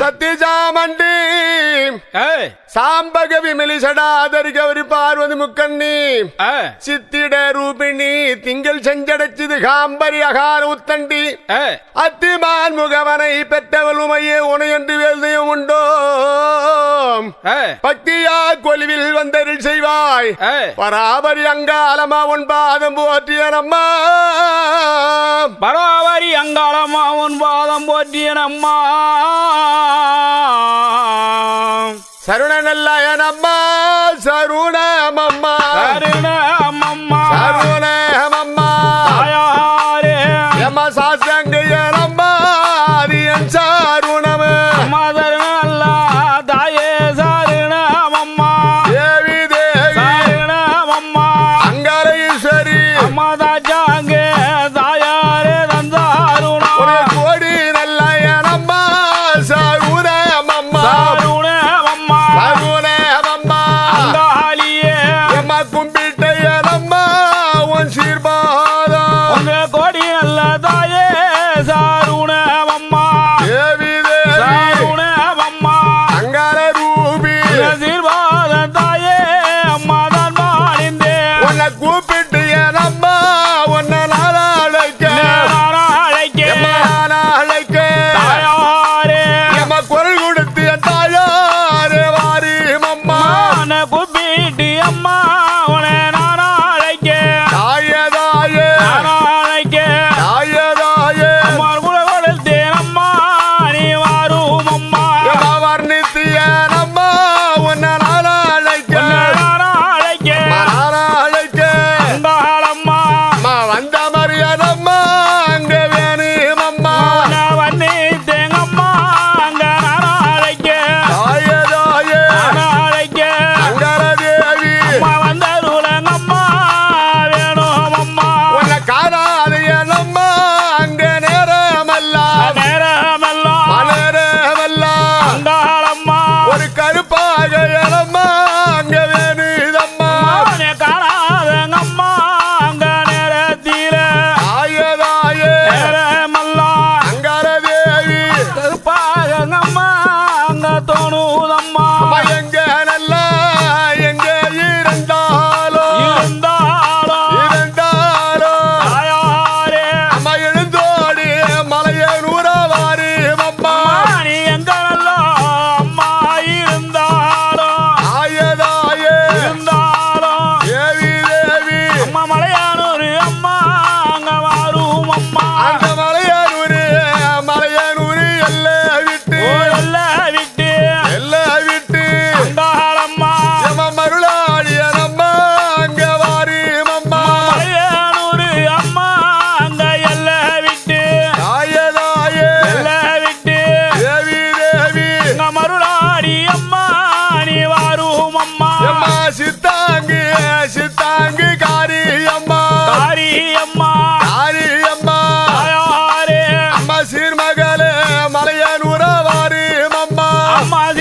சத்தியசாமண்டி சாம்பகவி மெலிசடாதரி கவரி பார்வதி முக்கண்ணி. சித்திட ரூபிணி திங்கள் செஞ்சடைச்சிது காம்பரி அகார உத்தண்டி. அத்திமான் முகவனை பெற்றவள் உமையே உனையன்று வேல்தையும் உண்டோ? பக்தியா கொலுவில் வந்தருள் செய்வாய். பராபரி அங்காலமா ஒன்பாதம் பாதம் நம்மா பராபரி அங்காலமா ஒன்பாதம் பாதம் நம்மா சருணனல்ல என் அம்மா. சருணமம்மா. சருணமம்மா. சருண மாதா ஜாங்கே தாயாரே தந்தாருணா. கோடி நல்ல அம்மா சாகுனே அம்மா சாகுனே அம்மா கும்பி Come.